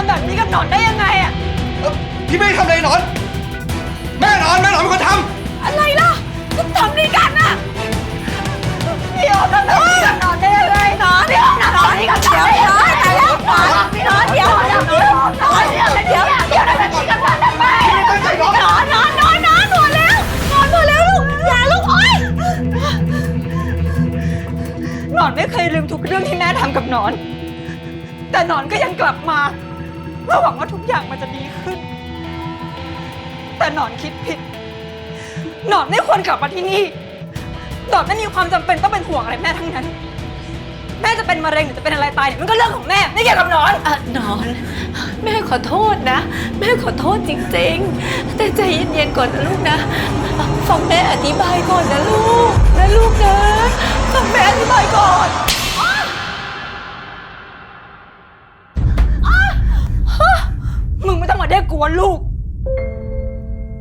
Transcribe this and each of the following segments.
ทำแบบนี้กับหนอนได้ยังไงอะพี่ไม่ทำอะไรหนอน แม่หนอนแม่หนอนเป็นคนทำอะไรล่ะก็ทำด้วยกันอะพี่ออมทำแบบนี้กับหนอนได้ยังไงหนอนพี่ออมทำแบบนี้กับหนอนได้ยังไงหนอนหนอนพี่หนอนเดี๋ยวหนอนหนอนหนอนเดี๋ยวเดี๋ยวเดี๋ยวทำแบบนี้กับหนอนทำไมหนอนหนอนหนอนหนอนหนอนหมดแล้วหนอนหมดแล้วลูกอย่าลูกโอ๊ยหนอนไม่เคยลืมทุกเรื่องที่แม่ทำกับหนอน แต่หนอนก็ยังกลับมา เพื่อหวังว่าทุกอย่างมันจะดีขึ้น แต่หนอนคิดผิด หนอนไม่ควรกลับมาที่นี่ หนอนไม่มีความจำเป็นต้องเป็นห่วงอะไรแม่ทั้งนั้น แม่จะเป็นมะเร็งหรือจะเป็นอะไรตายเนี่ยมันก็เรื่องของแม่ ไม่เกี่ยวกับหนอนอะนอน แม่ขอโทษนะ แม่ขอโทษจริงๆ แต่ใจเย็นๆก่อนนะลูกนะ ฟังแม่อธิบายก่อนนะลูกนะลูกนะ ว่าลูก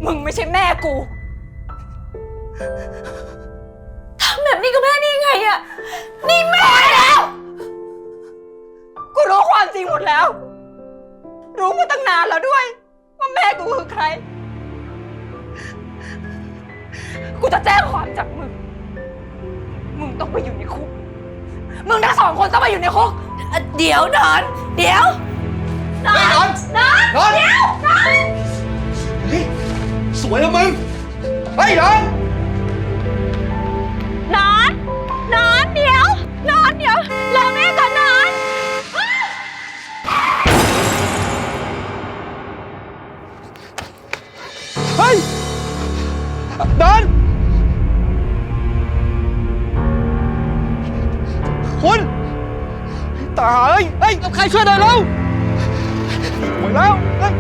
มึงไม่ใช่แม่กูทำแบบนี้กับแม่นี่ไงอะนี่แม่แล้ว กูรู้ความจริงหมดแล้ว รู้มาตั้งนานแล้วด้วย ว่าแม่กูคือใคร กูจะแจ้งความจับมึง มึงต้องไปอยู่ในคุก มึงทั้งสองคนต้องไปอยู่ในคุก เดี๋ยวนอน เดี๋ยว เฮ้ยนอนนอนนอนเดี๋ยวเฮ้ยสวยแล้วมึงเฮ้ยนอนนอนนอนเดี๋ยวนอนเดี๋ยวรอแม่ก่อนนอนเฮ้ยนอนคุณตายเฮ้ยเอาใครช่วยหน่อยแล้ว หมดแล้วเฮ้ย